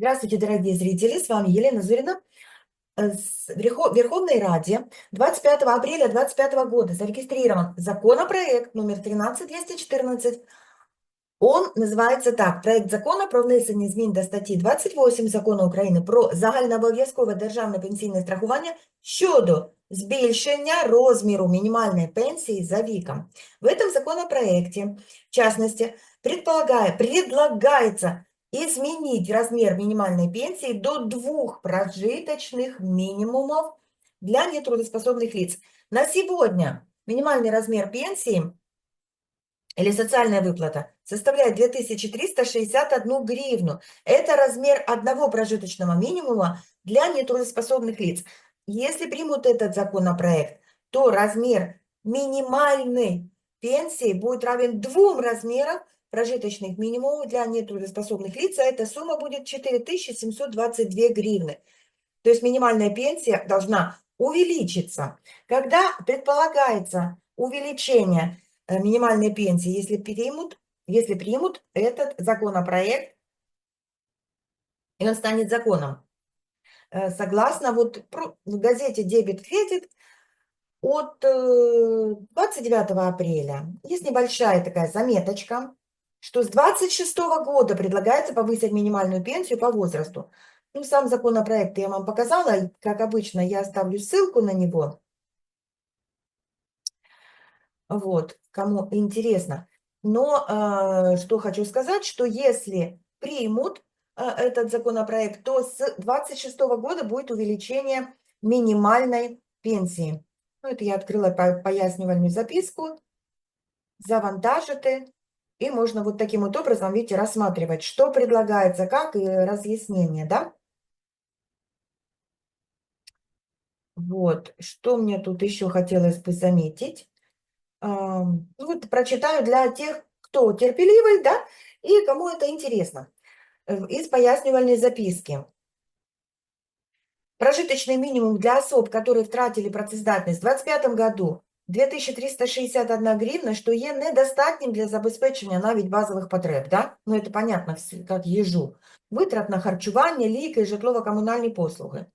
Здравствуйте, дорогие зрители, с вами Елена Зурина. Э, с Верхо- Верховной Раде 25 апреля 2025 года зарегистрирован законопроект номер 13214. Он називається так: проект закону про внесення змін до статті 28 закону України про загальнообов'язкове державне пенсійне страхування щодо збільшення розміру мінімальної пенсії за віком. В этом законопроекте, в частности, предполагая, предлагается изменить размер минимальной пенсии до двух прожиточных минимумов для нетрудоспособных лиц. На сегодня минимальный размер пенсии или социальная выплата составляет 2361 гривну. Это размер одного прожиточного минимума для нетрудоспособных лиц. Если примут этот законопроект, то размер минимальной пенсии будет равен двум размерам прожиточных минимумов для нетрудоспособных лиц, а эта сумма будет 4722 гривны. То есть минимальная пенсия должна увеличиться. Когда предполагается увеличение э, минимальной пенсии, если примут, если примут этот законопроект, и он станет законом. Э, Согласно вот в газете «Дебет-кредит» от э, 29 апреля есть небольшая такая заметочка, что с 26 года предлагается повысить минимальную пенсию по возрасту. Ну, сам законопроект я вам показала, как обычно, я оставлю ссылку на него. Вот, кому интересно. Но э, что хочу сказать, что если примут э, этот законопроект, то с 26 года будет увеличение минимальной пенсии. Ну, это я открыла по- пояснювальную записку. Завантажите. И можно вот таким вот образом, видите, рассматривать, что предлагается, как и разъяснение, да? Вот, что мне тут еще хотелось бы заметить. Ам, ну Вот прочитаю для тех, кто терпеливый, да, и кому это интересно. Э, Из пояснювальной записки. Прожиточный минимум для особ, которые втратили працездатність в 2025 году 2361 гривна, що є недостатнім для забезпечення навіть базових потреб, да? Ну, це понятно, як їжу. Витрат на харчування, ліки, житлово-комунальні послуги.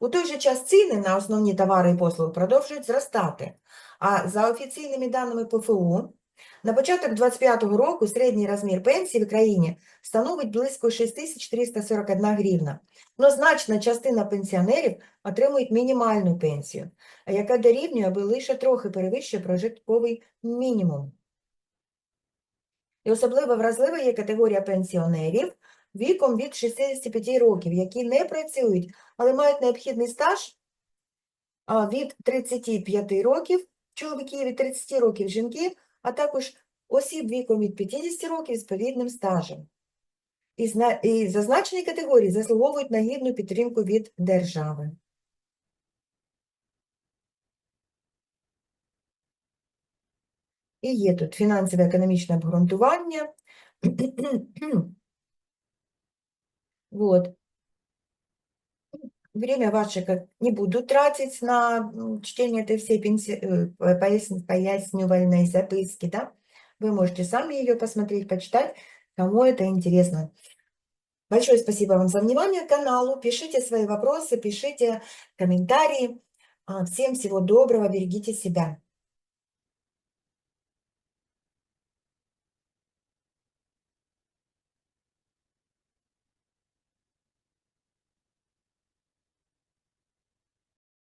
У той же час ціни на основні товари і послуги продовжують зростати. А за офіційними даними ПФУ, на початок 2025 року середній розмір пенсії в країні становить близько 6341 гривна. Но значна частина пенсіонерів отримують мінімальну пенсію, яка дорівнює або лише трохи перевищує прожитковий мінімум. І особливо вразлива є категорія пенсіонерів віком від 65 років, які не працюють, але мають необхідний стаж від 35 років чоловіків і 30 років жінки, а також осіб віком від 50 років з відповідним стажем. І, зна... і зазначені категорії заслуговують на гідну підтримку від держави. І є тут фінансове економічне обґрунтування. Вот. Время ваше как не буду тратить на чтение этой всей пенси... э, по- поясн- пояснювальной записки, да? Вы можете сами ее посмотреть, почитать, кому это интересно. Большое спасибо вам за внимание каналу. Пишите свои вопросы, пишите комментарии. А, Всем всего доброго, берегите себя.